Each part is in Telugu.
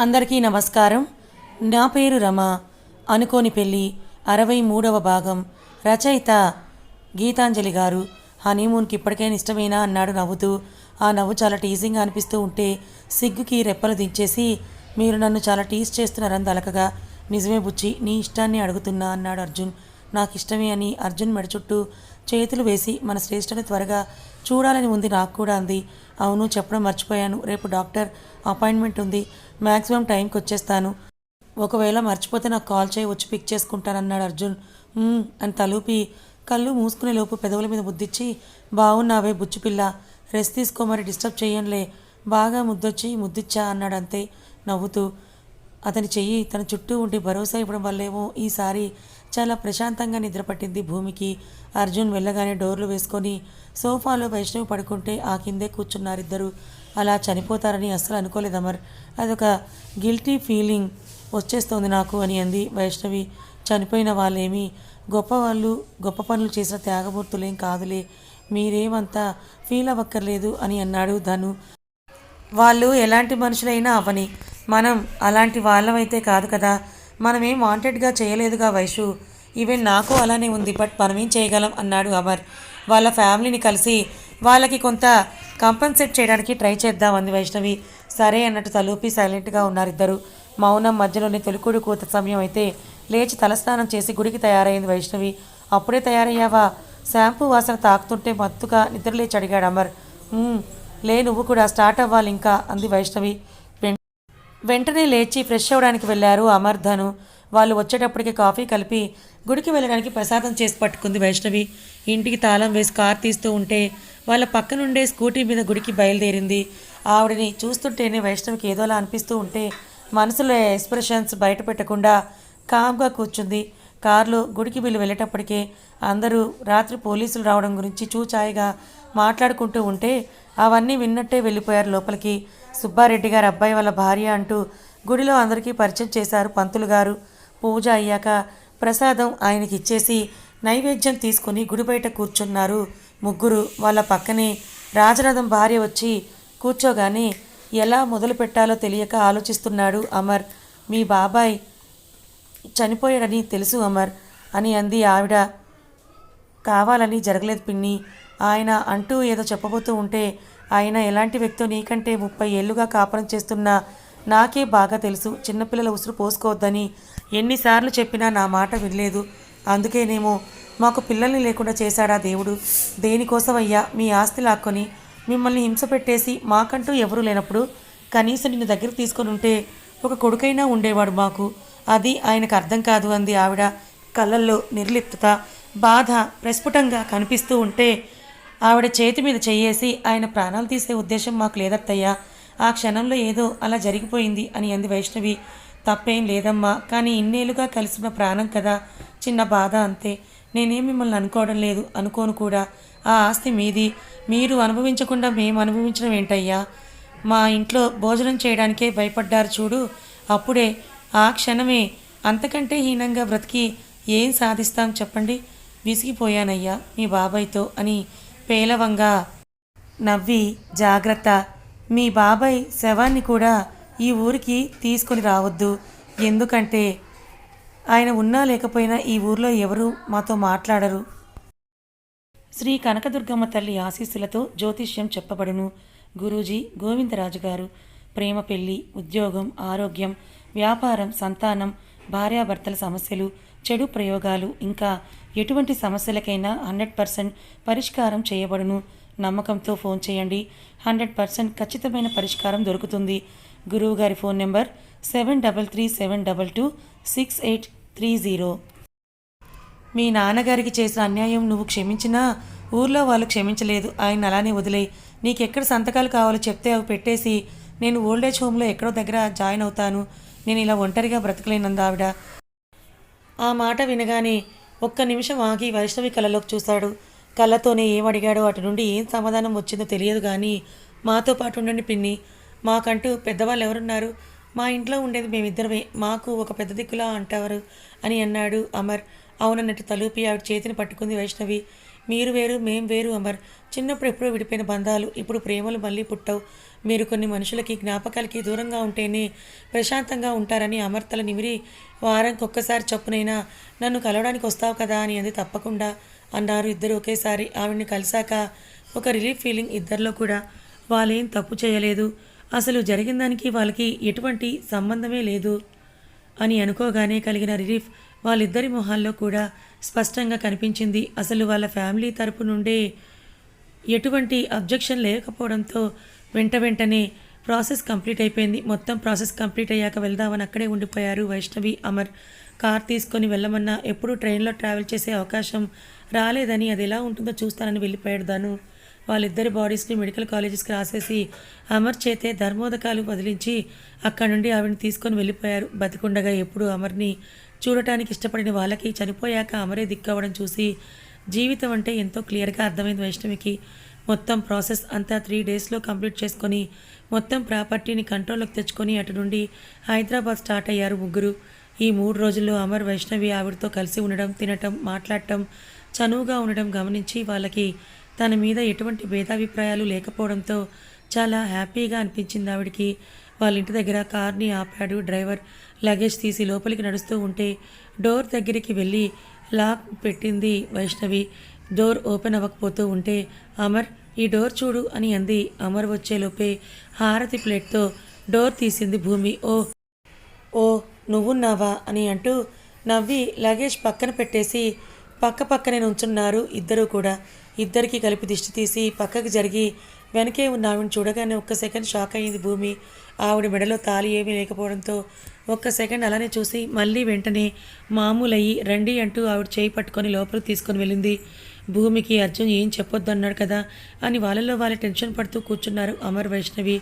అందరికీ నమస్కారం. నా పేరు రమ. అనుకోని పెళ్ళి అరవై మూడవ భాగం. రచయిత గీతాంజలి గారు హనీమూన్కి ఇప్పటికైనా ఇష్టమేనా అన్నాడు నవ్వుతూ. ఆ నవ్వు చాలా టీజింగ్ అనిపిస్తూ ఉంటే సిగ్గుకి రెప్పలు దించేసి మీరు నన్ను చాలా టీజ్ చేస్తున్నారని తలకగా. నిజమే బుచ్చి నీ ఇష్టాన్ని అడుగుతున్నా అన్నాడు అర్జున్. నాకు ఇష్టమే అని అర్జున్ మెడ చుట్టూ చేతులు వేసి మన శ్రేష్ఠని త్వరగా చూడాలని ఉంది నాకు కూడా అంది. అవును చెప్పడం మర్చిపోయాను. రేపు డాక్టర్ అపాయింట్మెంట్ ఉంది. మ్యాక్సిమం టైంకి వచ్చేస్తాను. ఒకవేళ మర్చిపోతే నాకు కాల్ చేయి వచ్చి పిక్ చేసుకుంటానన్నాడు అర్జున్. అని తలూపి కళ్ళు మూసుకునే లోపు పెదవుల మీద ముద్దిచ్చి బాగున్నావే బుచ్చిపిల్ల రెస్ట్ తీసుకో మరి డిస్టర్బ్ చేయంలే బాగా ముద్దొచ్చి ముద్దిచ్చా అన్నాడు అంతే నవ్వుతూ. అతని చెయ్యి తన చుట్టూ ఉండి భరోసా ఇవ్వడం వల్లేమో ఈసారి చాలా ప్రశాంతంగా నిద్రపట్టింది భూమికి. అర్జున్ వెళ్ళగానే డోర్లు వేసుకొని సోఫాలో వైష్ణవి పడుకుంటే ఆ కిందే కూర్చున్నారిద్దరు. అలా చనిపోతారని అస్సలు అనుకోలేదు అమర్. అదొక గిల్టీ ఫీలింగ్ వచ్చేస్తోంది నాకు అని అంది వైష్ణవి. చనిపోయిన వాళ్ళేమీ గొప్పవాళ్ళు గొప్ప పనులు చేసిన త్యాగమూర్తులేం కాదులే. మీరేమంతా ఫీల్ అవ్వక్కర్లేదు అని అన్నాడు ధను. వాళ్ళు ఎలాంటి మనుషులైనా అవని. మనం అలాంటి వాళ్ళమైతే కాదు కదా. మనమేం వాంటెడ్గా చేయలేదుగా వైషు. ఈవెన్ నాకు అలానే ఉంది బట్ మనమేం చేయగలం అన్నాడు అమర్. వాళ్ళ ఫ్యామిలీని కలిసి వాళ్ళకి కొంత కంపెన్సేట్ చేయడానికి ట్రై చేద్దాం అంది వైష్ణవి. సరే అన్నట్టు తలూపి సైలెంట్గా ఉన్నారు ఇద్దరు. మౌనం మధ్యలోనే తొలికుడు కూత సమయం అయితే లేచి తలస్నానం చేసి గుడికి తయారైంది వైష్ణవి. అప్పుడే తయారయ్యావా? షాంపూ వాసన తాకుతుంటే మత్తుగా నిద్రలేచి అడిగాడు అమర్. లే నువ్వు కూడా స్టార్ట్ అవ్వాలి ఇంకా అంది వైష్ణవి. వెంటనే లేచి ఫ్రెష్ అవ్వడానికి వెళ్ళారు అమర్ధను వాళ్ళు వచ్చేటప్పటికి కాఫీ కలిపి గుడికి వెళ్ళడానికి ప్రసాదం చేసి పట్టుకుంది వైష్ణవి. ఇంటికి తాళం వేసి కార్ తీస్తూ ఉంటే వాళ్ళ పక్కనుండే స్కూటీ మీద గుడికి బయలుదేరింది. ఆవిడని చూస్తుంటేనే వైష్ణవికి ఏదోలా అనిపిస్తూ ఉంటే మనసులో ఎక్స్ప్రెషన్స్ బయట పెట్టకుండా కామ్గా కూర్చుంది. కారులో గుడికి వీళ్ళు వెళ్ళేటప్పటికే అందరూ రాత్రి పోలీసులు రావడం గురించి చూచాయిగా మాట్లాడుకుంటూ ఉంటే అవన్నీ విన్నట్టే వెళ్ళిపోయారు లోపలికి. సుబ్బారెడ్డి గారు అబ్బాయి వాళ్ళ భార్య అంటూ గుడిలో అందరికీ పరిచయం చేశారు పంతులు గారు. పూజ అయ్యాక ప్రసాదం ఆయనకి ఇచ్చేసి నైవేద్యం తీసుకుని గుడి బయట కూర్చున్నారు. ముగ్గురు వాళ్ళ పక్కనే రాజరథం భార్య వచ్చి కూర్చోగానే ఎలా మొదలు పెట్టాలో తెలియక ఆలోచిస్తున్నాడు అమర్. మీ బాబాయ్ చనిపోయాడని తెలుసు అమర్ అని అంది ఆవిడ. కావాలని జరగలేదు పిన్ని. ఆయన అంటూ ఏదో చెప్పబోతూ ఉంటే ఆయన ఎలాంటి వ్యక్తో నీకంటే ముప్పై ఏళ్ళుగా కాపురం చేస్తున్న నాకే బాగా తెలుసు. చిన్నపిల్లల ఉసురు పోసుకోవద్దని ఎన్నిసార్లు చెప్పినా నా మాట వినలేదు. అందుకేనేమో మాకు పిల్లల్ని లేకుండా చేశాడా దేవుడు? దేనికోసమయ్యా మీ ఆస్తి లాక్కొని మిమ్మల్ని హింస పెట్టేసి మాకంటూ ఎవరూ లేనప్పుడు కనీసం నిన్ను దగ్గర తీసుకొని ఉంటే ఒక కొడుకైనా ఉండేవాడు మాకు. అది ఆయనకు అర్థం కాదు అంది ఆవిడ. కళ్ళల్లో నిర్లిప్తత బాధ ప్రస్ఫుటంగా కనిపిస్తూ ఉంటే ఆవిడ చేతి మీద చేయేసి ఆయన ప్రాణాలు తీసే ఉద్దేశం మాకు లేదత్తయ్యా. ఆ క్షణంలో ఏదో అలా జరిగిపోయింది అని అంది వైష్ణవి. తప్పేం లేదమ్మా కానీ ఇన్నేళ్ళుగా కలిసిన ప్రాణం కదా చిన్న బాధ అంతే. నేనేం మిమ్మల్ని అనుకోవడం లేదు అనుకోను కూడా. ఆ ఆస్తి మీది. మీరు అనుభవించకుండా మేము అనుభవించడం ఏంటయ్యా? మా ఇంట్లో భోజనం చేయడానికే భయపడ్డారు చూడు. అప్పుడే ఆ క్షణమే అంతకంటే హీనంగా బ్రతికి ఏం సాధిస్తాం చెప్పండి? విసిగిపోయానయ్యా మీ బాబాయ్తో అని పేలవంగా. నవ్వి జాగ్రత్త. మీ బాబాయ్ శవాన్ని కూడా ఈ ఊరికి తీసుకొని రావద్దు. ఎందుకంటే ఆయన ఉన్నా లేకపోయినా ఈ ఊర్లో ఎవరు మాతో మాట్లాడరు. శ్రీ కనకదుర్గమ్మ తల్లి ఆశీస్సులతో జ్యోతిష్యం చెప్పబడును. గురూజీ గోవిందరాజు గారు. ప్రేమ పెళ్ళి ఉద్యోగం ఆరోగ్యం వ్యాపారం సంతానం భార్యాభర్తల సమస్యలు చెడు ప్రయోగాలు ఇంకా ఎటువంటి సమస్యలకైనా హండ్రెడ్ పర్సెంట్ పరిష్కారం చేయబడును. నమ్మకంతో ఫోన్ చేయండి. హండ్రెడ్ పర్సెంట్ ఖచ్చితమైన పరిష్కారం దొరుకుతుంది. గురువు గారి phone number seven double three seven double two six eight three zero. మీ నాన్నగారికి చేసిన అన్యాయం నువ్వు క్షమించినా ఊర్లో వాళ్ళు క్షమించలేదు. ఆయన అలానే వదిలేయి. నీకెక్కడ సంతకాలు కావాలో చెప్తే అవి పెట్టేసి నేను ఓల్డేజ్ హోమ్లో ఎక్కడో దగ్గర జాయిన్ అవుతాను. నేను ఇలా ఒంటరిగా బ్రతకలేనంది ఆవిడ ఆ మాట వినగానే ఒక్క నిమిషం ఆగి వైష్ణవి కళ్ళలోకి చూశాడు. కళ్ళతోనే ఏం అటు నుండి ఏం సమాధానం వచ్చిందో తెలియదు కానీ మాతో పాటు ఉండండి పిన్ని. మాకంటూ పెద్దవాళ్ళు ఎవరున్నారు? మా ఇంట్లో ఉండేది మేమిద్దరమే. మాకు ఒక పెద్ద దిక్కులా అంటారు అని అన్నాడు అమర్. అవునన్నట్టు తలూపి ఆవిడ చేతిని పట్టుకుంది వైష్ణవి. మీరు వేరు మేం వేరు అమర్. చిన్నప్పుడు ఎప్పుడో విడిపోయిన బంధాలు ఇప్పుడు ప్రేమలు మళ్ళీ పుట్టవు. మీరు కొన్ని మనుషులకి జ్ఞాపకాలకి దూరంగా ఉంటేనే ప్రశాంతంగా ఉంటారని అమర్తల నిమిరి. వారానికి ఒక్కసారి చొప్పునైనా నన్ను కలవడానికి వస్తావు కదా అని అంది తప్పకుండా. అన్నారు ఇద్దరు ఒకేసారి. ఆవిడ్ని కలిశాక ఒక రిలీఫ్ ఫీలింగ్ ఇద్దరిలో కూడా. వాళ్ళేం తప్పు చేయలేదు. అసలు జరిగిన దానికి వాళ్ళకి ఎటువంటి సంబంధమే లేదు. అని అనుకోగానే కలిగిన రిలీఫ్ వాళ్ళిద్దరి మొహాల్లో కూడా స్పష్టంగా కనిపించింది. అసలు వాళ్ళ ఫ్యామిలీ తరపు నుండే ఎటువంటి అబ్జెక్షన్ లేకపోవడంతో వెంట వెంటనే ప్రాసెస్ కంప్లీట్ అయిపోయింది. మొత్తం ప్రాసెస్ కంప్లీట్ అయ్యాక వెళ్దామని అక్కడే ఉండిపోయారు వైష్ణవి అమర్. కార్ తీసుకొని వెళ్ళమన్నా ఎప్పుడూ ట్రైన్లో ట్రావెల్ చేసే అవకాశం రాలేదని అది ఎలా ఉంటుందో చూస్తానని వెళ్ళిపోయాడు తను వాళ్ళిద్దరి బాడీస్ని మెడికల్ కాలేజెస్కి రాసేసి అమర్ చేతే ధర్మోదకాలు వదిలించి అక్కడి నుండి ఆవిడని తీసుకొని వెళ్ళిపోయారు. బతికుండగా ఎప్పుడు అమర్ని చూడటానికి ఇష్టపడిన వాళ్ళకి చనిపోయాక అమరే దిక్కవడం చూసి జీవితం అంటే ఎంతో క్లియర్గా అర్థమైంది వైష్ణవికి. మొత్తం ప్రాసెస్ అంతా త్రీ డేస్లో కంప్లీట్ చేసుకొని మొత్తం ప్రాపర్టీని కంట్రోల్లోకి తెచ్చుకొని అటు నుండి హైదరాబాద్ స్టార్ట్ అయ్యారు ముగ్గురు. ఈ మూడు రోజుల్లో అమర్ వైష్ణవి ఆవిడతో కలిసి ఉండడం తినటం మాట్లాడటం చనువుగా ఉండడం గమనించి వాళ్ళకి తన మీద ఎటువంటి భేదాభిప్రాయాలు లేకపోవడంతో చాలా హ్యాపీగా అనిపించింది ఆవిడకి. వాళ్ళ ఇంటి దగ్గర కార్ని ఆపాడు. డ్రైవర్ లగేజ్ తీసి లోపలికి నడుస్తూ ఉంటే డోర్ దగ్గరికి వెళ్ళి లాక్ పెట్టింది వైష్ణవి. డోర్ ఓపెన్ అవ్వకపోతూ ఉంటే అమర్ ఈ డోర్ చూడు అని అంది. అమర్ వచ్చేలోపే హారతి ప్లేట్తో డోర్ తీసింది భూమి. ఓ ఓ నువ్వున్నావా అని అంటూ నవ్వి లగేజ్ పక్కన పెట్టేసి పక్క పక్కనే నుంచున్నారు ఇద్దరూ కూడా. ఇద్దరికి కలిపి దిష్టి తీసి పక్కకి జరిగి వెనకే ఉన్న ఆవిడని చూడగానే ఒక్క సెకండ్ షాక్ అయ్యింది భూమి. ఆవిడ మెడలో తాళి ఏమీ లేకపోవడంతో ఒక్క సెకండ్ అలానే చూసి మళ్ళీ వెంటనే మామూలయ్యి రండి అంటూ ఆవిడ చేయి పట్టుకొని లోపలికి తీసుకొని వెళ్ళింది. భూమికి అర్జున్ ఏం చెప్పొద్దు అన్నాడు కదా అని వాళ్ళలో వాళ్ళ టెన్షన్ పడుతూ కూర్చున్నారు అమర్ వైష్ణవి.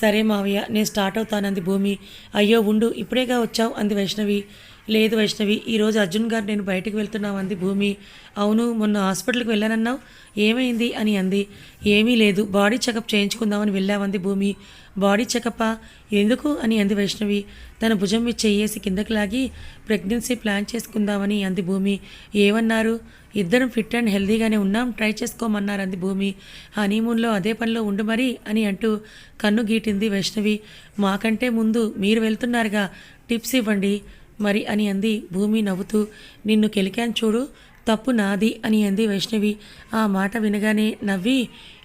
సరే మావయ్య నేను స్టార్ట్ అవుతానంది భూమి. అయ్యో ఉండు ఇప్పుడేగా వచ్చావు అంది వైష్ణవి. లేదు వైష్ణవి ఈరోజు అర్జున్ గారు నేను బయటకు వెళ్తున్నావు అంది భూమి. అవును మొన్న హాస్పిటల్కి వెళ్ళానన్నావు? ఏమైంది? అని అంది. ఏమీ లేదు బాడీ చెకప్ చేయించుకుందామని వెళ్ళామంది భూమి. బాడీ చెకప్పా? ఎందుకు? అని అంది వైష్ణవి. తన భుజం మీద చెయ్యేసి కిందకి లాగి ప్రెగ్నెన్సీ ప్లాన్ చేసుకుందామని అంది భూమి. ఏమన్నారు? ఇద్దరం ఫిట్ అండ్ హెల్దీగానే ఉన్నాం ట్రై చేసుకోమన్నారు అంది భూమి. హనీమూన్లో అదే పనిలో ఉండు మరి అని అంటూ కన్ను గీటింది వైష్ణవి. మాకంటే ముందు మీరు వెళ్తున్నారుగా టిప్స్ ఇవ్వండి. మరి అని అంది. భూమి నవ్వుతూ నిన్ను కెలికాను చూడు తప్పు నాది అని అంది వైష్ణవి. ఆ మాట వినగానే నవ్వి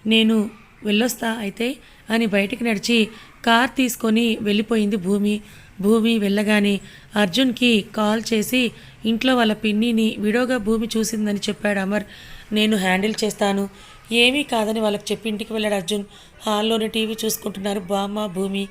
నేను వెళ్ళొస్తా అయితే అని బయటికి నడిచి కార్ తీసుకొని వెళ్ళిపోయింది భూమి. భూమి వెళ్ళగానే అర్జున్కి కాల్ చేసి ఇంట్లో వాళ్ళ పిన్నిని విడోగా భూమి చూసిందని చెప్పాడు అమర్. నేను హ్యాండిల్ చేస్తాను. ఏమీ కాదని వాళ్ళకి చెప్పి ఇంటికి వెళ్ళాడు అర్జున్. హాల్లోనే టీవీ చూసుకుంటున్నారు బామ్మ భూమి.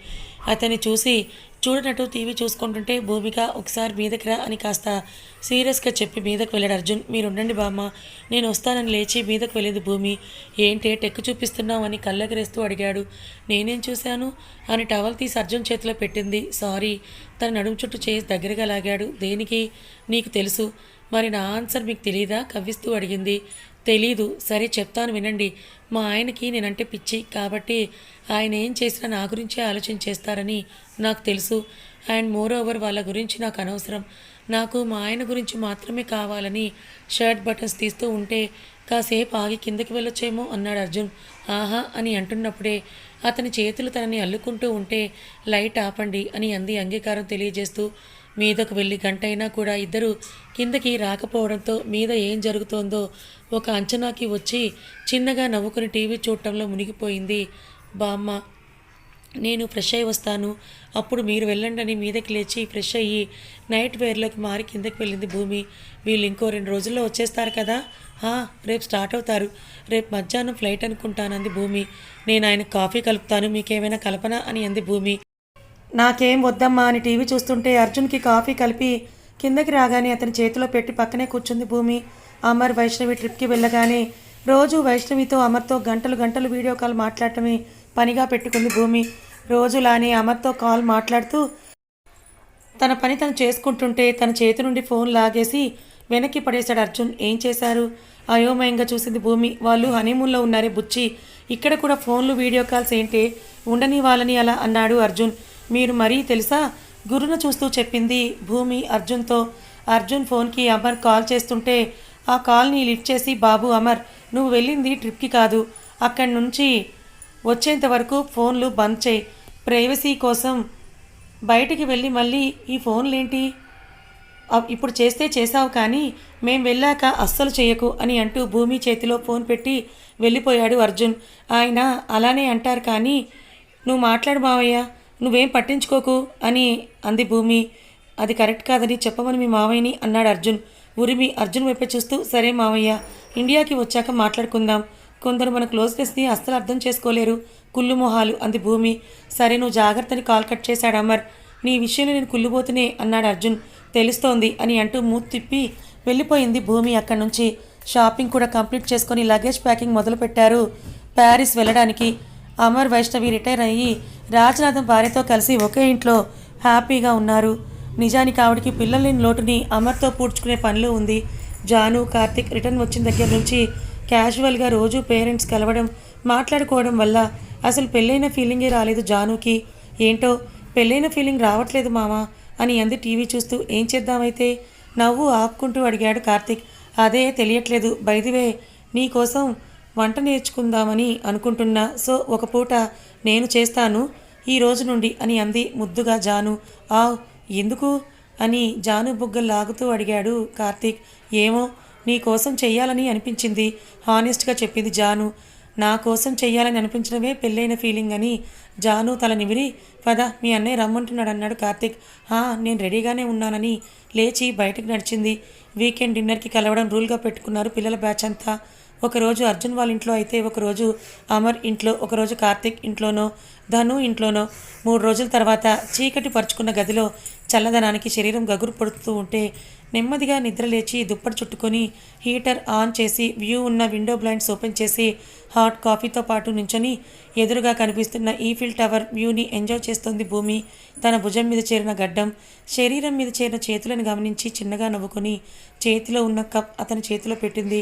అతన్ని చూసి చూడనట్టు టీవీ చూసుకుంటుంటే భూమిక ఒకసారి మీదకి రా అని కాస్త సీరియస్గా చెప్పి మీదకు వెళ్ళాడు అర్జున్. మీరు ఉండండి బామ్మ నేను వస్తానని లేచి మీదకు వెళ్ళేది భూమి. ఏంటి టెక్కు చూపిస్తున్నావు అని కళ్ళెగరేస్తూ అడిగాడు. నేనేం చూశాను? అని టవల్ తీసి అర్జున్ చేతిలో పెట్టింది. సారీ తన నడుము చుట్టూ చేసి దగ్గరగా లాగాడు. దేనికి? నీకు తెలుసు. మరి నా ఆన్సర్ మీకు తెలియదా కవ్విస్తూ అడిగింది. తెలీదు. సరే చెప్తాను వినండి. మా ఆయనకి నేనంటే పిచ్చి. కాబట్టి ఆయన ఏం చేసినా నా గురించే ఆలోచన చేస్తారని నాకు తెలుసు. అండ్ మోర్ ఓవర్ వాళ్ళ గురించి నాకు అనవసరం. నాకు మా ఆయన గురించి మాత్రమే కావాలని షర్ట్ బటన్స్ తీస్తూ ఉంటే కాసేపు ఆగి కిందకి వెళ్ళొచ్చేమో అన్నాడు అర్జున్. ఆహా అని అంటున్నప్పుడే అతని చేతులు తనని అల్లుకుంటూ ఉంటే లైట్ ఆపండి అని అంది అంగీకారం తెలియజేస్తూ. మీదకు వెళ్ళి గంటైనా కూడా ఇద్దరు కిందకి రాకపోవడంతో మీద ఏం జరుగుతోందో ఒక అంచనాకి వచ్చి చిన్నగా నవ్వుకుని టీవీ చూడటంలో మునిగిపోయింది. బామ్మ నేను ఫ్రెష్ అయి వస్తాను. అప్పుడు మీరు వెళ్ళండి అని మీదకి లేచి ఫ్రెష్ అయ్యి నైట్ వేర్లోకి మారి కిందకి వెళ్ళింది భూమి. వీళ్ళు ఇంకో రెండు రోజుల్లో వచ్చేస్తారు కదా? "హా, రేపు స్టార్ట్ అవుతారు. రేపు మధ్యాహ్నం ఫ్లైట్ అనుకుంటానంది భూమి. నేను ఆయన కాఫీ కలుపుతాను. మీకేమైనా కలపనా? అని అంది భూమి. నాకేం వద్దమ్మా అని టీవీ చూస్తుంటే అర్జున్కి కాఫీ కలిపి కిందకి రాగానే అతని చేతిలో పెట్టి పక్కనే కూర్చుంది భూమి. అమర్ వైష్ణవి ట్రిప్కి వెళ్ళగానే రోజు వైష్ణవితో అమర్తో గంటలు గంటలు వీడియో కాల్ మాట్లాడటమే పనిగా పెట్టుకుంది భూమి. రోజులానే అమర్తో కాల్ మాట్లాడుతూ తన పని తను చేసుకుంటుంటే తన చేతి నుండి ఫోన్ లాగేసి వెనక్కి పడేశాడు అర్జున్. ఏం చేశారు? అయోమయంగా చూసింది భూమి. వాళ్ళు హనీమూన్లో ఉన్నారే బుచ్చి ఇక్కడ కూడా ఫోన్లు వీడియో కాల్స్ ఏంటి? ఉండని వాళ్ళని అలా అన్నాడు అర్జున్. మీరు మరీ తెలుసా? గురును చూస్తూ చెప్పింది భూమి అర్జున్తో. అర్జున్ ఫోన్కి అమర్ కాల్ చేస్తుంటే ఆ కాల్ని లిఫ్ట్ చేసి బాబు అమర్ నువ్వు వెళ్ళింది ట్రిప్కి కాదు. అక్కడి నుంచి వచ్చేంత వరకు ఫోన్లు బంద్ చేయి. ప్రైవసీ కోసం బయటికి వెళ్ళి మళ్ళీ ఈ ఫోన్లేంటి? ఇప్పుడు చేస్తే చేసావు కానీ మేం వెళ్ళాక అస్సలు చేయకు అని అంటూ భూమి చేతిలో ఫోన్ పెట్టి వెళ్ళిపోయాడు అర్జున్. ఆయన అలానే అంటారు కానీ నువ్వు మాట్లాడు మావయ్య. నువ్వేం పట్టించుకోకు అని అంది భూమి. అది కరెక్ట్ కాదని చెప్పమని మీ మావయ్యని అన్నాడు అర్జున్. ఉరిమి అర్జున్ వైపే చూస్తూ సరే మావయ్య ఇండియాకి వచ్చాక మాట్లాడుకుందాం. కొందరు మన క్లోజ్నెస్ని అస్సలు అర్థం చేసుకోలేరు. కుళ్ళు మొహాలు అంది భూమి. సరే నువ్వు జాగ్రత్తని కాల్ కట్ చేశాడు అమర్. నీ విషయంలో నేను కుళ్ళిపోతునే అన్నాడు అర్జున్. తెలుస్తోంది అని అంటూ మూతి తిప్పి వెళ్ళిపోయింది భూమి అక్కడి నుంచి. షాపింగ్ కూడా కంప్లీట్ చేసుకొని లగేజ్ ప్యాకింగ్ మొదలుపెట్టారు. ప్యారిస్ వెళ్ళడానికి. అమర్ వైష్ణవి రిటైర్ అయ్యి రాజనాథం భార్యతో కలిసి ఒకే ఇంట్లో హ్యాపీగా ఉన్నారు. నిజానికి ఆవిడకి పిల్లలు లోటుని అమర్తో పూడ్చుకునే పనులు ఉంది. జాను కార్తిక్ రిటర్న్ వచ్చిన దగ్గర నుంచి క్యాజువల్గా రోజు పేరెంట్స్ కలవడం మాట్లాడుకోవడం వల్ల అసలు పెళ్ళైన ఫీలింగే రాలేదు జానుకి. ఏంటో పెళ్ళైన ఫీలింగ్ రావట్లేదు మామా అని అంది టీవీ చూస్తూ. ఏం చేద్దామైతే? నవ్వు ఆపుకుంటూ అడిగాడు కార్తిక్. అదే తెలియట్లేదు. బైదివే నీకోసం వంట నేర్చుకుందామని అనుకుంటున్నా. సో ఒక పూట నేను చేస్తాను. ఈ రోజు నుండి అని అంది ముద్దుగా జాను. ఆ ఎందుకు? అని జాను బుగ్గలు లాగుతూ అడిగాడు కార్తీక్. ఏమో నీ కోసం చెయ్యాలని అనిపించింది. హానెస్ట్గా చెప్పింది జాను. నా కోసం చెయ్యాలని అనిపించడమే పెళ్ళైన ఫీలింగ్ అని జాను తల నిమిరి. పద మీ అన్నయ్య రమ్మంటున్నాడు అన్నాడు కార్తీక్. "హా, నేను రెడీగానే ఉన్నానని లేచి బయటకు నడిచింది. వీకెండ్ డిన్నర్కి కలవడం రూల్గా పెట్టుకున్నారు పిల్లల బ్యాచ్ అంతా. ఒకరోజు అర్జున్ వాళ్ళ ఇంట్లో అయితే ఒకరోజు అమర్ ఇంట్లో ఒకరోజు కార్తీక్ ఇంట్లోనో ధను ఇంట్లోనో మూడు రోజుల తర్వాత చీకటి పరుచుకున్న గదిలో చల్లదనానికి శరీరం గగురు పడుతూ ఉంటే నెమ్మదిగా నిద్రలేచి దుప్పటి చుట్టుకొని హీటర్ ఆన్ చేసి వ్యూ ఉన్న విండో బ్లైండ్స్ ఓపెన్ చేసి హాట్ కాఫీతో పాటు నుంచొని ఎదురుగా కనిపిస్తున్న ఈఫిల్ టవర్ వ్యూని ఎంజాయ్ చేస్తోంది భూమి. తన భుజం మీద చేరిన గడ్డం శరీరం మీద చేరిన చేతులను గమనించి చిన్నగా నవ్వుకొని చేతిలో ఉన్న కప్ అతని చేతిలో పెట్టింది.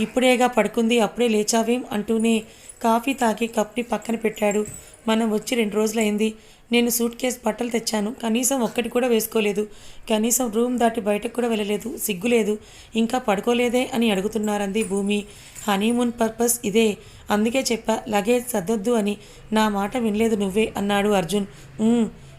ఇప్పుడేగా పడుకుంది అప్పుడే లేచావేం అంటూనే కాఫీ తాగి కప్ని పక్కన పెట్టాడు. మనం వచ్చి రెండు రోజులైంది. నేను సూట్ కేస్ బట్టలు తెచ్చాను. కనీసం ఒక్కటి కూడా వేసుకోలేదు. కనీసం రూమ్ దాటి బయటకు కూడా వెళ్ళలేదు. సిగ్గులేదు ఇంకా పడుకోలేదే అని అడుగుతున్నారంది భూమి. హనీమూన్ పర్పస్ ఇదే. అందుకే చెప్పా లగేజ్ సర్దొద్దు అని. నా మాట వినలేదు నువ్వే అన్నాడు అర్జున్.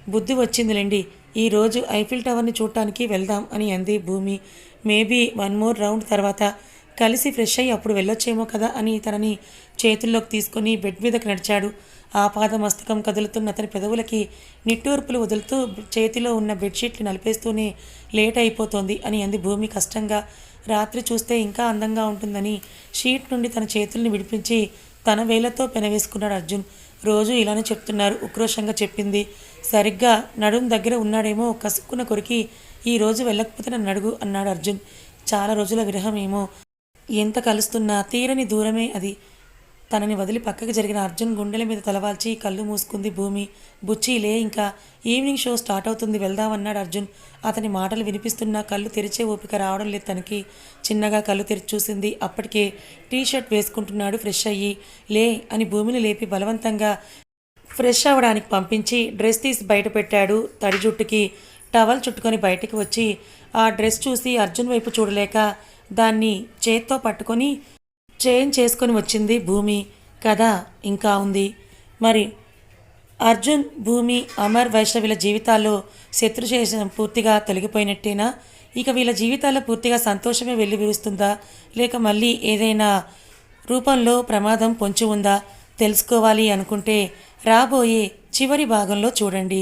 బుద్ధి వచ్చిందిలేండి. ఈరోజు ఐఫిల్ టవర్ని చూడటానికి వెళ్దాం అని అంది భూమి. మేబీ వన్ మోర్ రౌండ్ తర్వాత. కలిసి ఫ్రెష్ అయ్యి అప్పుడు వెళ్ళొచ్చేమో కదా అని తనని చేతుల్లోకి తీసుకొని బెడ్ మీదకి నడిచాడు. ఆపాద మస్తకం కదులుతున్న అతని పెదవులకి నిట్టూర్పులు వదులుతూ చేతిలో ఉన్న బెడ్షీట్లు నలిపేస్తూనే లేట్ అయిపోతోంది అని అంది భూమి కష్టంగా. రాత్రి చూస్తే ఇంకా అందంగా ఉంటుందని షీట్ నుండి తన చేతుల్ని విడిపించి తన వేలతో పెనవేసుకున్నాడు అర్జున్. రోజు ఇలానే చెప్తున్నారు ఉక్రోషంగా చెప్పింది. సరిగ్గా నడుం దగ్గర ఉన్నాడేమో కసుక్కున్న కొరికి ఈ రోజు వెళ్ళకపోతే నన్ను అడుగు అన్నాడు అర్జున్. చాలా రోజుల విరహమేమో. ఎంత కలుస్తున్నా తీరని దూరమే అది. తనని వదిలి పక్కకి జరిగిన అర్జున్ గుండెల మీద తలవాల్చి కళ్ళు మూసుకుంది భూమి. బుచ్చి లే ఇంకా. ఈవినింగ్ షో స్టార్ట్ అవుతుంది వెళ్దామన్నాడు అర్జున్. అతని మాటలు వినిపిస్తున్నా కళ్ళు తెరిచే ఓపిక రావడం లేదు తనకి. చిన్నగా కళ్ళు తెరిచి చూసింది అప్పటికే టీ షర్ట్ వేసుకుంటున్నాడు ఫ్రెష్ అయ్యి. లే అని భూమిని లేపి బలవంతంగా ఫ్రెష్ అవ్వడానికి పంపించి డ్రెస్ తీసి బయట పెట్టాడు తడి జుట్టుకి. టవల్ చుట్టుకొని బయటికి వచ్చి ఆ డ్రెస్ చూసి అర్జున్ వైపు చూడలేక దాన్ని చేత్తో పట్టుకొని చేంజ్ చేసుకొని వచ్చింది భూమి కథ ఇంకా ఉంది. మరి అర్జున్ భూమి అమర్ వైష్ణవిల జీవితాల్లో శత్రుశేషం పూర్తిగా తొలగిపోయినట్టేనా? ఇక వీళ్ళ జీవితాల్లో పూర్తిగా సంతోషమే వెళ్ళి విరుస్తుందా లేక మళ్ళీ ఏదైనా రూపంలో ప్రమాదం పొంచి ఉందా? తెలుసుకోవాలి అనుకుంటే రాబోయే చివరి భాగంలో చూడండి.